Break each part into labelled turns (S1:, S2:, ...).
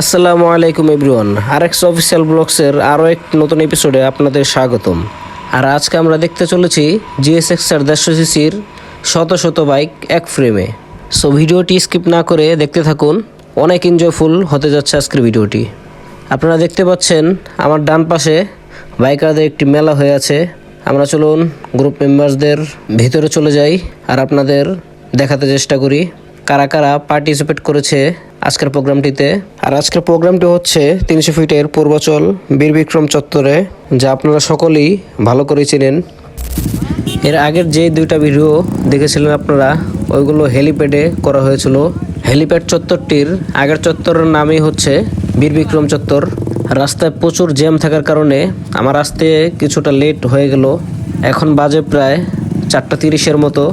S1: আসসালামু আলাইকুম everyone. RX official ব্লগসের আরও এক নতুন এপিসোডে আপনাদের স্বাগতম। আর আজকে আমরা দেখতে চলেছি জিএসএক্স আর দেড়শো সিসির শত শত বাইক এক ফ্রেমে। সো ভিডিওটি স্কিপ না করে দেখতে থাকুন। অনেক এনজয়ফুল হতে যাচ্ছে আজকের ভিডিওটি। আপনারা দেখতে পাচ্ছেন, আমার ডান পাশে বাইকারদের একটি মেলা হয়ে আছে। আমরা চলুন গ্রুপ মেম্বারসদের ভিতরে চলে যাই আর আপনাদের দেখাতে চেষ্টা করি। কারা কারা পার্টিসিপেট করেছে আজকের প্রোগ্রামটিতে? আর আজকের প্রোগ্রামটি হচ্ছে তিনশো ফিটের পূর্বাচল বীর বিক্রম চত্বরে, যা আপনারা সকলেই ভালো করে এর আগের যে দুইটা ভিডিও দেখেছিলেন আপনারা, ওইগুলো হেলিপ্যাডে করা হয়েছিল। হেলিপ্যাড চত্বরটির আগের চত্বরের নামই হচ্ছে বীর বিক্রম চত্বর। রাস্তায় প্রচুর জ্যাম থাকার কারণে আমার আসতে কিছুটা লেট হয়ে গেল। এখন বাজে প্রায় চারটা তিরিশের মতো।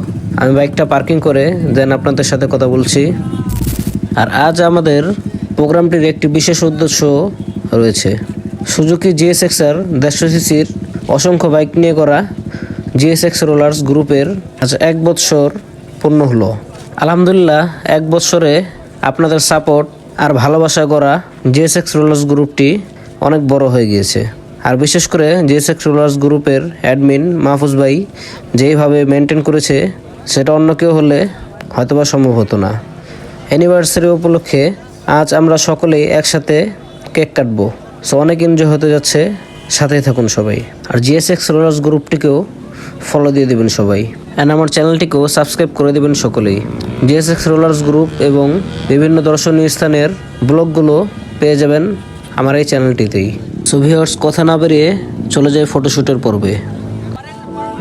S1: আমি বাইকটা পার্কিং করে দেন আপনাদের সাথে কথা বলছি। আর আজ আমাদের প্রোগ্রামটির একটি বিশেষ উদ্দেশ্য রয়েছে। সুজুকি জিএসএক্সআর দেড়শো সিসির অসংখ্য বাইক নিয়ে করা জিএসএক্স রোলার্স গ্রুপের আজ এক বৎসর পূর্ণ হলো। আলহামদুলিল্লাহ, এক বৎসরে আপনাদের সাপোর্ট আর ভালোবাসা করা জিএসএক্স রোলার্স গ্রুপটি অনেক বড় হয়ে গিয়েছে। আর বিশেষ করে জিএসএক্স রোলার্স গ্রুপের অ্যাডমিন মাহফুজ ভাই যেইভাবে মেনটেন করেছে সেটা অন্য কেউ হলে হয়তোবা সম্ভব হতো না। অ্যানিভার্সারি উপলক্ষে আজ আমরা সকলেই একসাথে কেক কাটবো। সো অনেক এনজয় হতে যাচ্ছে। সাথেই থাকুন সবাই। আর জিএসএক্স রোলার্স গ্রুপটিকেও ফলো দিয়ে দেবেন সবাই। অ্যান্ড আমার চ্যানেলটিকেও সাবস্ক্রাইব করে দেবেন সকলেই। জিএসএক্স রোলার্স গ্রুপ এবং বিভিন্ন দর্শনীয় স্থানের ব্লগগুলো পেয়ে যাবেন আমার এই চ্যানেলটিতেই। সো ভিউয়ার্স কথা না বেরিয়ে চলে যায় ফটোশ্যুটের পর্বে।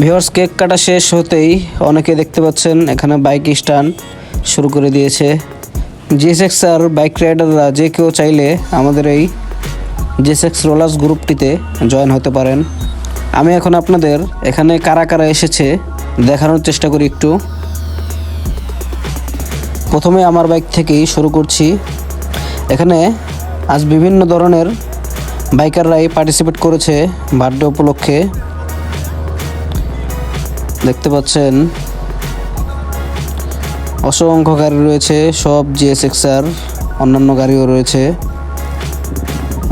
S1: ভিওর্স কেক কাটা শেষ হতেই অনেকে দেখতে পাচ্ছেন, এখানে বাইক স্ট্যান্ড শুরু করে দিয়েছে। জিএসএক্স আর বাইক রাইডাররা যে কেউ চাইলে আমাদের এই জিএসএক্স রোলার্স গ্রুপটিতে জয়েন হতে পারেন। আমি এখন আপনাদের এখানে কারা কারা এসেছে দেখানোর চেষ্টা করি একটু। প্রথমে আমার বাইক থেকেই শুরু করছি। এখানে আজ বিভিন্ন ধরনের বাইকাররাই পার্টিসিপেট করেছে বার্থডে উপলক্ষে। দেখতে পাচ্ছেন, অসংখ্য গাড়ি রয়েছে, সব জিএসএক্সআর অন্যান্য গাড়িও রয়েছে।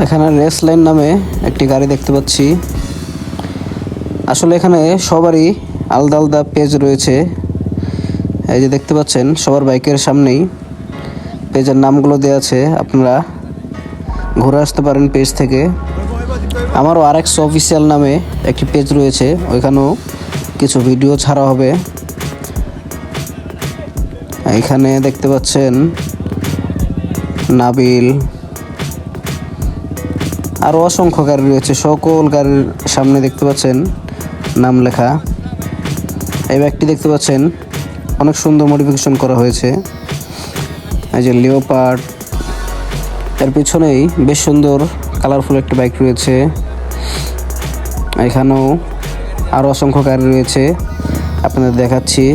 S1: এখানে রেস লাইন নামে একটি গাড়ি দেখতে পাচ্ছি। আসলে এখানে সবারই আলাদা আলাদা পেজ রয়েছে। এই যে দেখতে পাচ্ছেন, সবার বাইকের সামনেই পেজের নামগুলো দেওয়া আছে। আপনারা ঘুরে আসতে পারেন পেজ থেকে। আমারও আরেকশো অফিসিয়াল নামে একটি পেজ রয়েছে, ওইখানেও কিছু ভিডিও ছাড়া হবে। এখানে দেখতে পাচ্ছেন নাবিল। আরও অসংখ্য গাড়ি রয়েছে, সকল গাড়ির সামনে দেখতে পাচ্ছেন নাম লেখা। এই ব্যাগটি দেখতে পাচ্ছেন অনেক সুন্দর মডিফিকেশন করা হয়েছে। এই যে লিওপার্ড এর পিছনেই বেশ সুন্দর কালারফুল একটি বাইক রয়েছে। এখানেও আরও অসংখ্য গাড়ি রয়েছে। আপনাদের দেখাচ্ছি।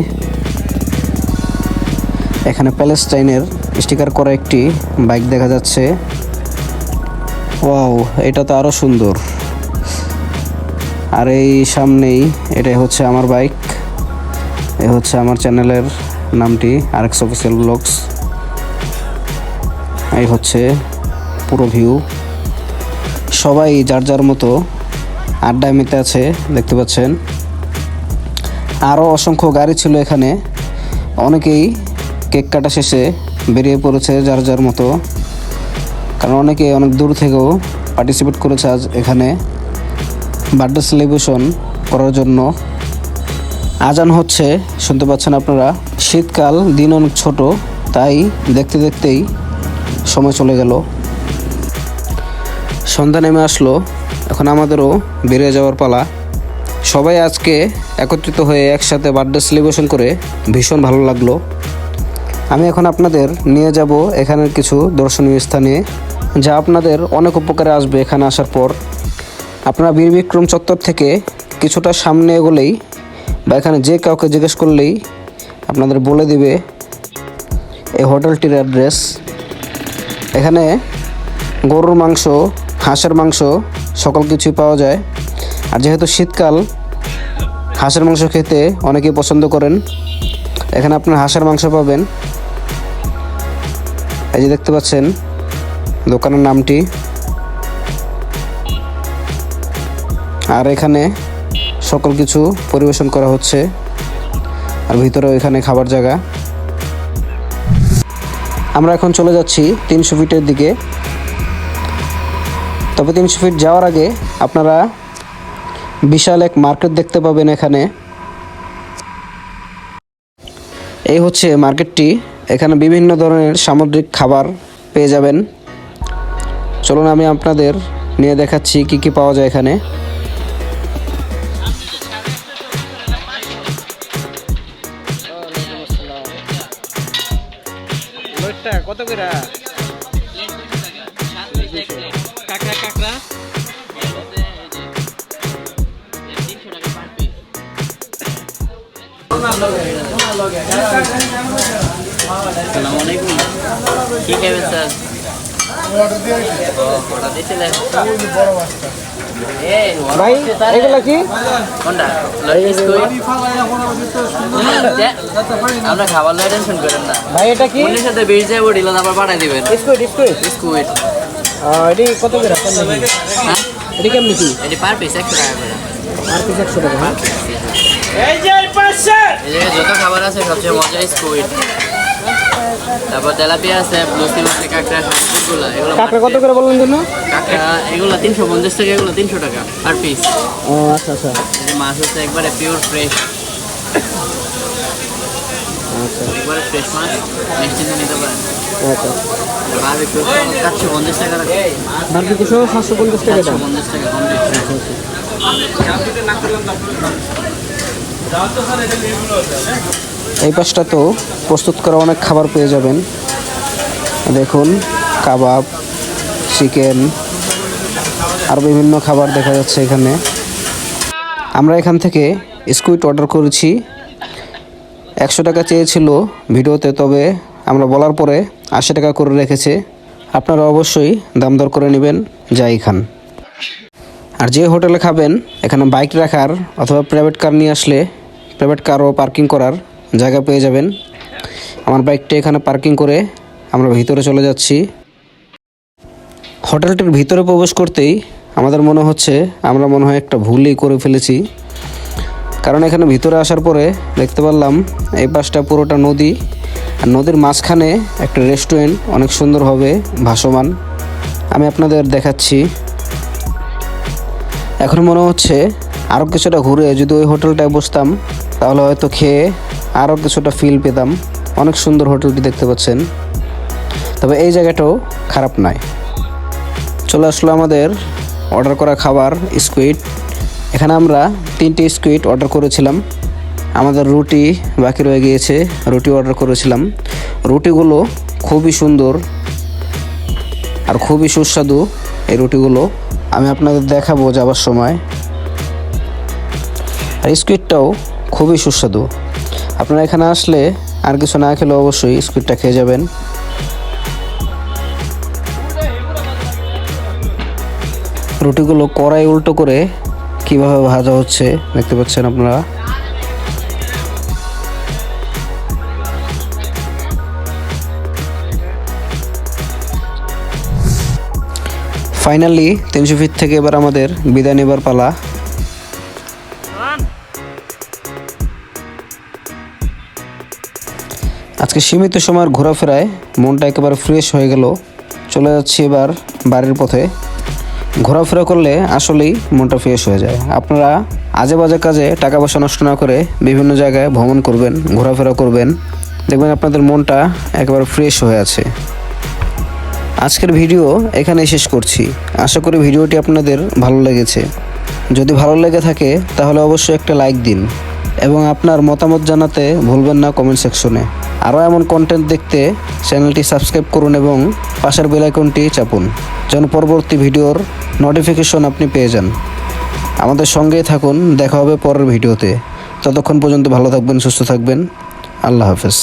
S1: এখানে প্যালেস্টাইনের স্টিকার করা একটি বাইক দেখা যাচ্ছে। ওয়াও, এটা তো আরও সুন্দর। আর এই সামনেই এটাই হচ্ছে আমার বাইক। এ হচ্ছে আমার চ্যানেলের নামটি আরেক্স অফিসিয়াল ব্লগস। এই হচ্ছে পুরো ভিউ। সবাই যার যার মতো আড্ডায় মেতে আছে, দেখতে পাচ্ছেন। আরও অসংখ্য গাড়ি ছিল এখানে। অনেকেই কেক কাটা শেষে বেরিয়ে পড়েছে যার যার মতো। কারণ অনেকে অনেক দূর থেকেও পার্টিসিপেট করেছে আজ এখানে। বার্থডে সেলিব্রেশন করার জন্য। আজান হচ্ছে, শুনতে পাচ্ছেন আপনারা। শীতকাল, দিন অনেক ছোট, তাই দেখতে দেখতেই সময় চলে গেল। সন্ধ্যা নেমে আসলো। এখন আমাদেরও বেরিয়ে যাওয়ার পালা। সবাই আজকে একত্রিত হয়ে একসাথে বার্থডে সেলিব্রেশন করে ভীষণ ভালো লাগল। আমি এখন আপনাদের নিয়ে যাব এখানের কিছু দর্শনীয় স্থানে, যা আপনাদের অনেক উপকারে আসবে এখানে আসার পর। আপনারা বীর বিক্রম চত্বর থেকে কিছুটা সামনে এগোলেই বা এখানে যে কাউকে জিজ্ঞেস করলেই আপনাদের বলে দিবে এই হোটেলটির অ্যাড্রেস। এখানে গরুর মাংস, হাঁসের মাংস সকল কিছুই পাওয়া যায়। আর যেহেতু শীতকাল, হাঁসের মাংস খেতে অনেকেই পছন্দ করেন। এখানে আপনার হাঁসের মাংস পাবেন। এই যে দেখতে পাচ্ছেন, দোকানের নামটি। আর এখানে সকল কিছু পরিবেশন করা হচ্ছে। আর ভিতরেও এখানে খাবার জায়গা। আমরা এখন চলে যাচ্ছি তিনশো ফিটের দিকে। তবে তিনশো ফিট যাওয়ার আগে আপনারা বিশাল এক মার্কেট দেখতে পাবেন এখানে। এই হচ্ছে মার্কেটটি। এখানে বিভিন্ন ধরনের সামুদ্রিক খাবার পেয়ে যাবেন। চলুন আমি আপনাদের নিয়ে দেখাচ্ছি কি কি পাওয়া যায় এখানে। কত করে?
S2: আসসালামু আলাইকুম। কি খাবেন স্যার?
S1: ভাই এগুলা কি?
S2: আমরা খাবার লয় টেনশন করেন না।
S1: ভাই এটা কি?
S2: উনির সাথে বেশ যায় উঠিল তারপর পাঠাই দিবেন। বিস্কুট
S1: এটি কত করে?
S2: হ্যাঁ?
S1: এটি কেমনি কি?
S2: এটি পার পিস একশো টাকা করে।
S1: আর পিস একশো টাকা। হ্যাঁ
S2: এই যত খাবার আছে সবচেয়ে মজার স্কুইড তারপর তেলাপিয়া আছে ব্লুসি মাছ কাঁকড়া সবগুলো এগুলো
S1: কাঁকড়া কত করে বললেন জন্য?
S2: কাঁকড়া এগুলো তিনশো পঞ্চাশ টাকা এগুলো তিনশো টাকা পার পিস
S1: ও আচ্ছা আচ্ছা।
S2: মাছ হচ্ছে একবারে পিওর ফ্রেশ
S1: আচ্ছা।
S2: একবারে ফ্রেশ মাছ নিশ্চিন্তে নিতে পারেন।
S1: আচ্ছা।
S2: বারবিকিউ চারশো পঞ্চাশ টাকা
S1: সাতশো পঞ্চাশ টাকা
S2: পঞ্চাশ টাকা
S1: এই পাশটা তো প্রস্তুত করা অনেক খাবার পেয়ে যাবেন। দেখুন, কাবাব, চিকেন, আর বিভিন্ন খাবার দেখা যাচ্ছে এখানে। আমরা এখান থেকে স্কুইট অর্ডার করেছি। একশো টাকা চেয়েছিল ভিডিওতে, তবে আমরা বলার পরে আশি টাকা করে রেখেছে। আপনারা অবশ্যই দাম দর করে নেবেন, যাই খান। আর যে হোটেলে খাবেন, এখানে বাইক রাখার অথবা প্রাইভেট কার নিয়ে আসলে প্রাইভেট কারও পার্কিং করার জায়গা পেয়ে যাবেন। আমার বাইকটা এখানে পার্কিং করে আমরা ভিতরে চলে যাচ্ছি। হোটেলটির ভিতরে প্রবেশ করতেই আমাদের মনে হচ্ছে, আমরা মনে হয় একটা ভুলই করে ফেলেছি। কারণ এখানে ভিতরে আসার পরে দেখতে পারলাম, এই পাশটা পুরোটা নদী। আর নদীর মাঝখানে একটা রেস্টুরেন্ট, অনেক সুন্দরভাবে ভাসমান। আমি আপনাদের দেখাচ্ছি। এখন মনে হচ্ছে আরও কিছুটা ঘুরে যদি ওই হোটেলটায় বসতাম, তাহলে হয়তো খেয়ে আরও কিছুটা ফিল পেতাম। অনেক সুন্দর হোটেলটি দেখতে পাচ্ছেন। তবে এই জায়গাটাও খারাপ নয়। চলে আসলো আমাদের অর্ডার করা খাবার স্কুইড এখানে আমরা তিনটি স্কুইড অর্ডার করেছিলাম। আমাদের রুটি বাকি রয়ে গিয়েছে, রুটি অর্ডার করেছিলাম। রুটিগুলো খুবই সুন্দর আর খুবই সুস্বাদু এই রুটিগুলো। আমি আপনাদের দেখাবো যাবার সময়। আর স্কুইডটাও খুবই সুস্বাদু। আপনারা এখানে আসলে আর কিছু না খেলে অবশ্যই স্কুইডটা খেয়ে যাবেন। রুটিগুলো কড়াই উল্টো করে কীভাবে ভাজা হচ্ছে দেখতে পাচ্ছেন আপনারা। ফাইনালি তিনশো ফিট থেকে এবার আমাদের বিদায় নেবার পালা। আজকে সীমিত সময়ের ঘোরাফেরায় মনটা একেবারে ফ্রেশ হয়ে গেল। চলে যাচ্ছি এবার বাড়ির পথে। ঘোরাফেরা করলে আসলেই মনটা ফ্রেশ হয়ে যায়। আপনারা আজে বাজে কাজে টাকা পয়সা নষ্ট না করে বিভিন্ন জায়গায় ভ্রমণ করবেন, ঘোরাফেরা করবেন। দেখবেন আপনাদের মনটা একেবারে ফ্রেশ হয়ে আছে। আজকের ভিডিও এখানে শেষ করছি। আশা করি ভিডিওটি আপনাদের ভালো লেগেছে। যদি ভালো লেগে থাকে, তাহলে অবশ্যই একটা লাইক দিন। এবং আপনার মতামত জানাতে ভুলবেন না কমেন্ট সেকশনে আরও এমন কন্টেন্ট দেখতে চ্যানেলটি সাবস্ক্রাইব করুন এবং পাশের বেলাইকনটি চাপুন, যেন পরবর্তী ভিডিওর নোটিফিকেশন আপনি পেয়ে যান। আমাদের সঙ্গেই থাকুন, দেখা হবে পরের ভিডিওতে ততক্ষণ পর্যন্ত ভালো থাকবেন, সুস্থ থাকবেন। আল্লাহ হাফেজ।